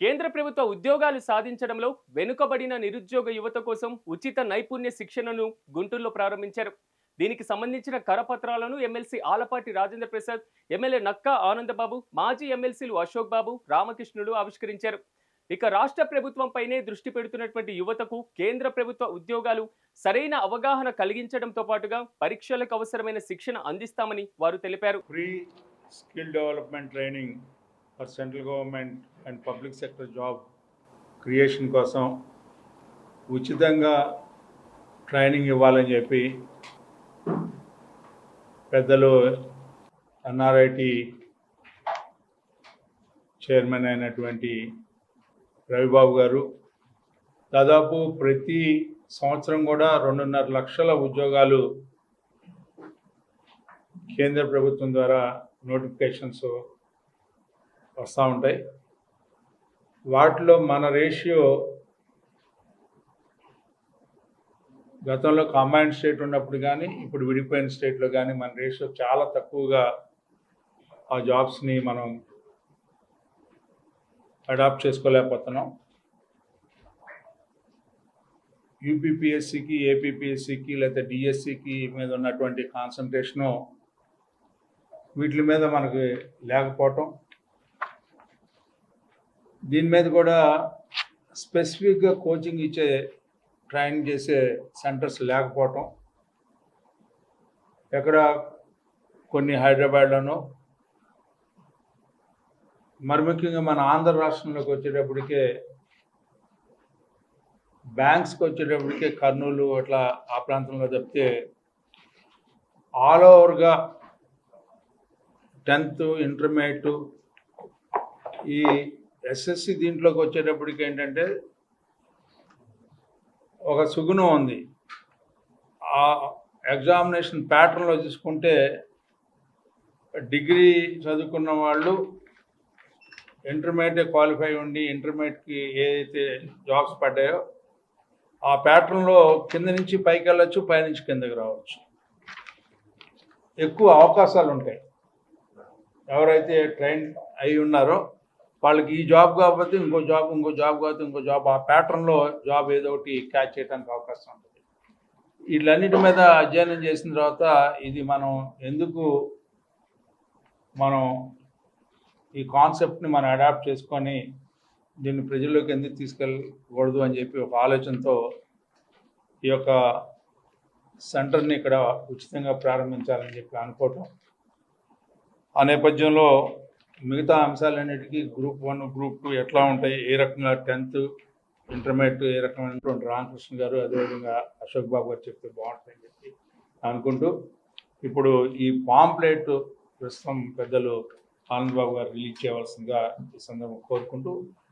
కేంద్ర ప్రభుత్వ ఉద్యోగాలు సాధించడంలో వెనుకబడిన నిరుద్యోగ యువత కోసం ఉచిత నైపుణ్య శిక్షణను గుంటూరులో ప్రారంభించారు. దీనికి సంబంధించిన కరపత్రాలను ఎమ్మెల్సీ ఆలపాటి రాజేంద్ర ప్రసాద్ ఎమ్మెల్యే నక్కా ఆనందబాబు మాజీ ఎమ్మెల్సీలు అశోక్ బాబు రామకృష్ణుడు ఆవిష్కరించారు. ఇక రాష్ట్ర ప్రభుత్వంపైనే దృష్టి పెడుతున్నటువంటి యువతకు కేంద్ర ప్రభుత్వ ఉద్యోగాలు సరైన అవగాహన కలిగించడంతో పాటుగా పరీక్షలకు అవసరమైన శిక్షణ అందిస్తామని వారు తెలిపారు. Free skill development training for central government and public sector job creation కోసం ఉచితంగా ట్రైనింగ్ ఇవ్వాలని చెప్పి పెద్దలు ఎన్ఆర్ఐటి చైర్మన్ అయినటువంటి రవిబాబు గారు దాదాపు ప్రతి సంవత్సరం కూడా రెండున్నర లక్షల ఉద్యోగాలు కేంద్ర ప్రభుత్వం ద్వారా నోటిఫికేషన్స్ వస్తూ ఉంటాయి. వాటిలో మన రేషియో గతంలో కాంబైన్డ్ స్టేట్ ఉన్నప్పుడు కానీ ఇప్పుడు విడిపోయిన స్టేట్లో కానీ మన రేషియో చాలా తక్కువగా ఆ జాబ్స్ని మనం అడాప్ట్ చేసుకోలేకపోతున్నాం. యూపీపీఎస్సికి ఏపీపీఎస్సికి లేకపోతే డిఎస్సికి మీద ఉన్నటువంటి కాన్సన్ట్రేషను వీటి మీద మనకి లేకపోవటం. దీని మీద కూడా స్పెసిఫిక్గా కోచింగ్ ఇచ్చే ట్రైనింగ్ చేసే సెంటర్స్ లేకపోవటం ఎక్కడ కొన్ని హైదరాబాద్లోనూ మరి ముఖ్యంగా మన ఆంధ్ర రాష్ట్రంలోకి వచ్చేటప్పటికే బ్యాంక్స్కి వచ్చేటప్పటికే కర్నూలు అట్లా ఆ ప్రాంతంలో చెప్తే ఆల్ ఓవర్గా టెన్త్ ఇంటర్మీడియట్ ఈ ఎస్ఎస్సి దీంట్లోకి వచ్చేటప్పటికి ఏంటంటే ఒక సుగుణం ఉంది. ఆ ఎగ్జామినేషన్ ప్యాటర్న్లో చూసుకుంటే డిగ్రీ చదువుకున్న వాళ్ళు ఇంటర్మీడియట్ క్వాలిఫై ఉండి ఇంటర్మీడియట్కి ఏదైతే జాబ్స్ పడ్డాయో ఆ ప్యాటర్న్లో కింద నుంచి పైకి వెళ్ళొచ్చు పైనుంచి కిందకి రావచ్చు. ఎక్కువ అవకాశాలు ఉంటాయి. ఎవరైతే ట్రైన్ అయి ఉన్నారో వాళ్ళకి ఈ జాబ్ కాకపోతే ఇంకో జాబ్ ఇంకో జాబ్ కాకపోతే ఇంకో జాబ్. ఆ ప్యాటర్న్లో జాబ్ ఏదో ఒకటి క్యాచ్ చేయడానికి అవకాశం ఉంటుంది. వీళ్ళన్నిటి మీద అధ్యయనం చేసిన తర్వాత ఇది మనం ఎందుకు మనం ఈ కాన్సెప్ట్ని మనం అడాప్ట్ చేసుకొని దీన్ని ప్రజల్లోకి ఎందుకు తీసుకెళ్ళకూడదు అని చెప్పి ఒక ఆలోచనతో ఈ యొక్క సెంటర్ని ఇక్కడ ఉచితంగా ప్రారంభించాలని చెప్పి అనుకోవటం. ఆ నేపథ్యంలో మిగతా అంశాలన్నిటికీ గ్రూప్ వన్ గ్రూప్ టూ ఎట్లా ఉంటాయి? ఏ రకంగా టెన్త్ ఇంటర్మీడియట్ ఏ రకమైనటువంటి రామకృష్ణ గారు అదేవిధంగా అశోక్ బాబు గారు చెప్తే బాగుంటుందని చెప్పి అనుకుంటూ ఇప్పుడు ఈ పాంప్లెట్ ప్రస్తుతం పెద్దలు ఆనంద్ బాబు గారు రిలీజ్ చేయవలసిందిగా ఈ సందర్భం కోరుకుంటూ